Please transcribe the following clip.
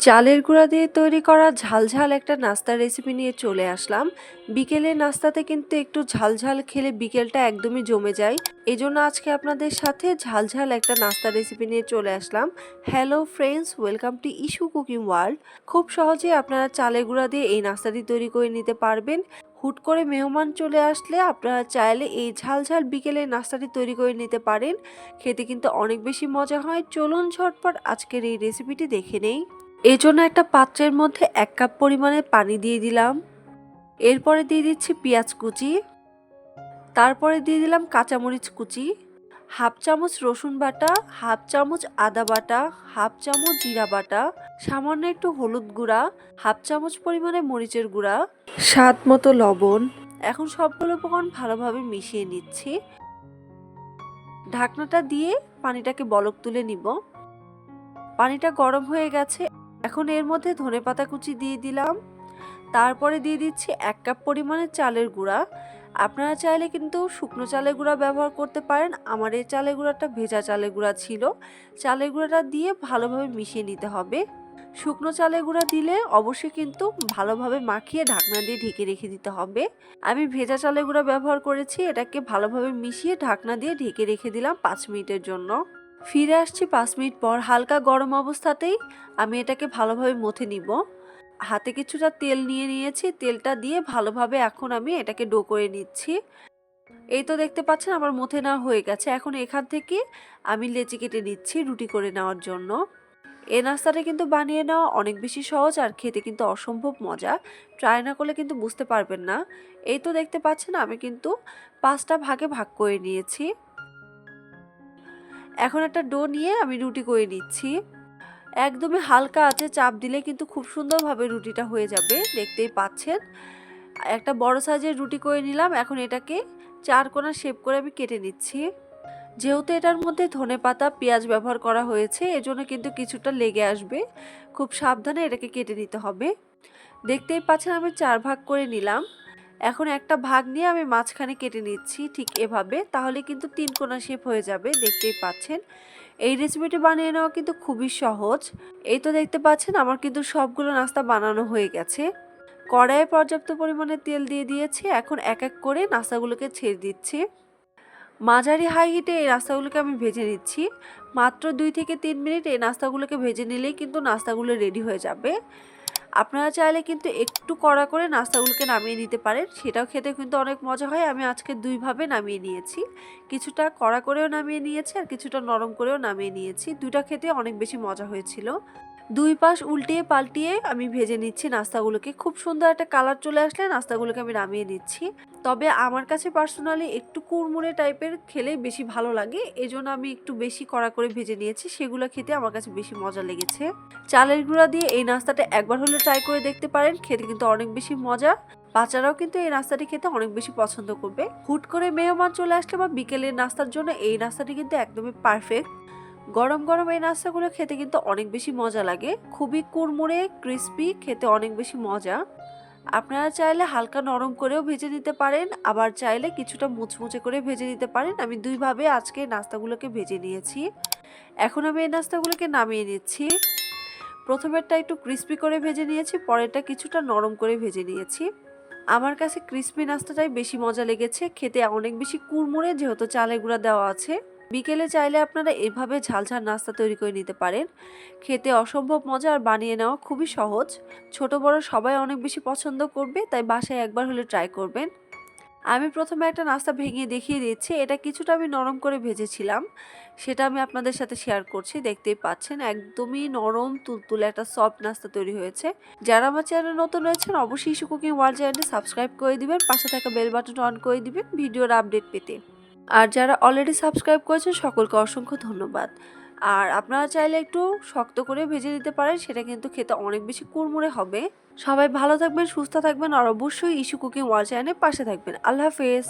চালের গুঁড়া দিয়ে তৈরি করা ঝালঝাল একটা নাস্তার রেসিপি নিয়ে চলে আসলাম। বিকেলের নাস্তাতে কিন্তু একটু ঝালঝাল খেলে বিকেলটা একদমই জমে যায়। এজন্য আজকে আপনাদের সাথে ঝালঝাল একটা নাস্তার রেসিপি নিয়ে চলে আসলাম। Hello friends welcome to issue cooking world খুব সহজেই আপনারা চালের গুঁড়া দিয়ে এই নাস্তাটি তৈরি করে নিতে পারবেন। হুট করে মেহমান চলে আসলে আপনারা চাইলে এই ঝালঝাল বিকেলে নাস্তাটি তৈরি করে নিতে পারেন। খেতে কিন্তু অনেক বেশি মজা হয়। চলুন ঝটপট আজকের এই রেসিপিটি দেখে নেই। এই জন্য একটা পাত্রের মধ্যে এক কাপ পরিমাণে পানি দিয়ে দিলাম। এরপরে দিয়ে দিচ্ছি পেঁয়াজ কুচি। তারপরে দিয়ে দিলাম কাঁচামরিচ কুচি। হাফ চামচ রসুন বাটা, হাফ চামচ আদা বাটা, হাফ চামচ জিরা বাটা, সামান্য একটু হলুদ গুঁড়া, হাফ চামচ পরিমাণে মরিচের গুঁড়া, স্বাদ মতো লবণ। এখন সবগুলো উপকরণ ভালোভাবে মিশিয়ে নিচ্ছি। ঢাকনাটা দিয়ে পানিটাকে বলক তুলে নিব। পানিটা গরম হয়ে গেছে। এখন এর মধ্যে ধনেপাতা কুচি দিয়ে দিলাম। তারপরে দিয়ে দিচ্ছি এক কাপ পরিমাণে চালের গুঁড়া। আপনারা চাইলে কিন্তু শুকনো চালের গুঁড়া ব্যবহার করতে পারেন। আমার এই চালের গুঁড়াটা ভেজা চালের গুঁড়া ছিল। চালের গুঁড়াটা দিয়ে ভালোভাবে মিশিয়ে নিতে হবে। শুকনো চালের গুঁড়া দিলে অবশ্যই কিন্তু ভালোভাবে মাখিয়ে ঢাকনা দিয়ে ঢেকে রেখে দিতে হবে। আমি ভেজা চালের গুঁড়া ব্যবহার করেছি। এটাকে ভালোভাবে মিশিয়ে ঢাকনা দিয়ে ঢেকে রেখে দিলাম পাঁচ মিনিটের জন্য। ফিরে আসছি পাঁচ মিনিট পর। হালকা গরম অবস্থাতেই আমি এটাকে ভালোভাবে মথে নিব। হাতে কিছুটা তেল নিয়ে নিয়েছি। তেলটা দিয়ে ভালোভাবে এখন আমি এটাকে ডো করে নিচ্ছি। এই তো দেখতে পাচ্ছেন আমার মথে নেওয়া হয়ে গেছে। এখন এখান থেকে আমি লেচি কেটে নিচ্ছি রুটি করে নেওয়ার জন্য। এই নাস্তাটা কিন্তু বানিয়ে নেওয়া অনেক বেশি সহজ আর খেতে কিন্তু অসম্ভব মজা। ট্রাই না করলে কিন্তু বুঝতে পারবেন না। এই তো দেখতে পাচ্ছেন আমি কিন্তু পাঁচটা ভাগে ভাগ করে নিয়েছি। এখন একটা ডো নিয়ে আমি রুটি করে নিচ্ছি। একদমই হালকা আছে, চাপ দিলে কিন্তু খুব সুন্দরভাবে রুটিটা হয়ে যাবে, দেখতেই পাচ্ছেন। একটা বড় সাইজের রুটি করে নিলাম, এখন এটাকে চার কোনা শেপ করে আমি কেটে নিচ্ছি। যেহেতু এটার মধ্যে ধনে পাতা, পেঁয়াজ ব্যবহার করা হয়েছে, এজন্য কিন্তু কিছুটা লেগে আসবে। খুব সাবধানে এটাকে কেটে নিতে হবে। দেখতেই পাচ্ছেন আমি চার ভাগ করে নিলাম। এখন একটা ভাগ নিয়ে আমি মাঝখানে কেটে নিচ্ছি ঠিক এভাবে, তাহলে কিন্তু তিন কোনা শেপ হয়ে যাবে, দেখতেই পাচ্ছেন। এই রেসিপিটি বানিয়ে নেওয়া কিন্তু খুবই সহজ। এই তো দেখতে পাচ্ছেন, আমার কিন্তু সবগুলো নাস্তা বানানো হয়ে গেছে। কড়াইয়ে পর্যাপ্ত পরিমাণে তেল দিয়ে দিয়েছি, এখন এক এক করে নাস্তাগুলোকে ছেড়ে দিচ্ছি। মাঝারি হাই হিটে এই নাস্তাগুলোকে আমি ভেজে নিচ্ছি। মাত্র দুই থেকে তিন মিনিট এই নাস্তাগুলোকে ভেজে নিলেই কিন্তু নাস্তাগুলো রেডি হয়ে যাবে। আপনারা চাইলে কিন্তু একটু কড়া করে নাস্তাগুলোকে নামিয়ে নিতে পারেন। সেটাও খেতে কিন্তু অনেক মজা হয়। আমি আজকে দুইভাবে নামিয়ে নিয়েছি। কিছুটা কড়া করেও নামিয়ে নিয়েছি আর কিছুটা নরম করেও নামিয়ে নিয়েছি। দুটা খেতে অনেক বেশি মজা হয়েছিল। দুই পাশ উল্টিয়ে পাল্টিয়ে আমি ভেজে নিচ্ছি নাস্তাগুলোকে। খুব সুন্দর একটা কালার চলে আসলে নাস্তাগুলোকে আমি নামিয়ে নিচ্ছি। তবে আমার কাছে পার্সোনালি একটু কুড়মুড়ে টাইপের খেলে বেশি ভালো লাগে। এজন্য আমি একটু বেশি কড়া করে ভেজে নিয়েছি। সেগুলো খেতে আমার কাছে বেশি মজা লেগেছে। চালের গুঁড়া দিয়ে এই নাস্তাটা একবার হলে ট্রাই করে দেখতে পারেন। খেতে কিন্তু অনেক বেশি মজা। বাচ্চারাও কিন্তু এই নাস্তাটি খেতে অনেক বেশি পছন্দ করবে। হুট করে মেহমান চলে আসলে বা বিকেলের নাস্তার জন্য এই নাস্তাটি কিন্তু একদমই পারফেক্ট গরম গরম এই নাস্তাগুলো খেতে কিন্তু অনেক বেশি মজা লাগে। খুবই কুড়মুড়ে ক্রিস্পি খেতে অনেক বেশি মজা। আপনারা চাইলে হালকা নরম করেও ভেজে নিতে পারেন, আবার চাইলে কিছুটা মুচমুচে করে ভেজে নিতে পারেন। আমি দুইভাবে আজকে নাস্তাগুলোকে ভেজে নিয়েছি। এখন আমি এই নাস্তাগুলোকে নামিয়ে নিচ্ছি। প্রথমেরটা একটু ক্রিস্পি করে ভেজে নিয়েছি, পরেরটা কিছুটা নরম করে ভেজে নিয়েছি। আমার কাছে ক্রিস্পি নাস্তাটাই বেশি মজা লেগেছে। খেতে অনেক বেশি কুড়মুড়ে, যেহেতু চালের গুঁড়া দেওয়া আছে। বিকেলে চাইলে আপনারা এভাবে ঝালঝাল নাস্তা তৈরি করে নিতে পারেন। খেতে অসম্ভব মজা আর বানিয়ে নেওয়া খুবই সহজ। ছোট বড় সবাই অনেক বেশি পছন্দ করবে, তাই বাসায় একবার হলে ট্রাই করবেন। আমি প্রথমে একটা নাস্তা ভেঙে দেখিয়ে দিচ্ছি। এটা কিছুটা আমি নরম করে ভেজেছিলাম। সেটা আমি আপনাদের সাথে শেয়ার করছি। দেখতেই পাচ্ছেন, একদমই নরম, তুলতুলে একটা সফট নাস্তা তৈরি হয়েছে। যারা আমার চ্যানেল নতুন রয়েছেন, অবশ্যই ইস্যু কুকিং ওয়ার্ল্ড চ্যানেলটি সাবস্ক্রাইব করে দিবেন, পাশে থাকা বেল বাটন অন করে দিবেন, ভিডিওর আপডেট পেতে। আর যারা অলরেডি সাবস্ক্রাইব করেছেন, সকলকে অসংখ্য ধন্যবাদ। আর আপনারা চাইলে একটু শক্ত করে ভেজে দিতে পারেন, সেটা কিন্তু খেতে অনেক বেশি কুড়মুড়ে হবে। সবাই ভালো থাকবেন, সুস্থ থাকবেন, আর অবশ্যই ইস্যু কুকিং ওয়াল চ্যানেলের পাশে থাকবেন। আল্লাহ হাফেজ।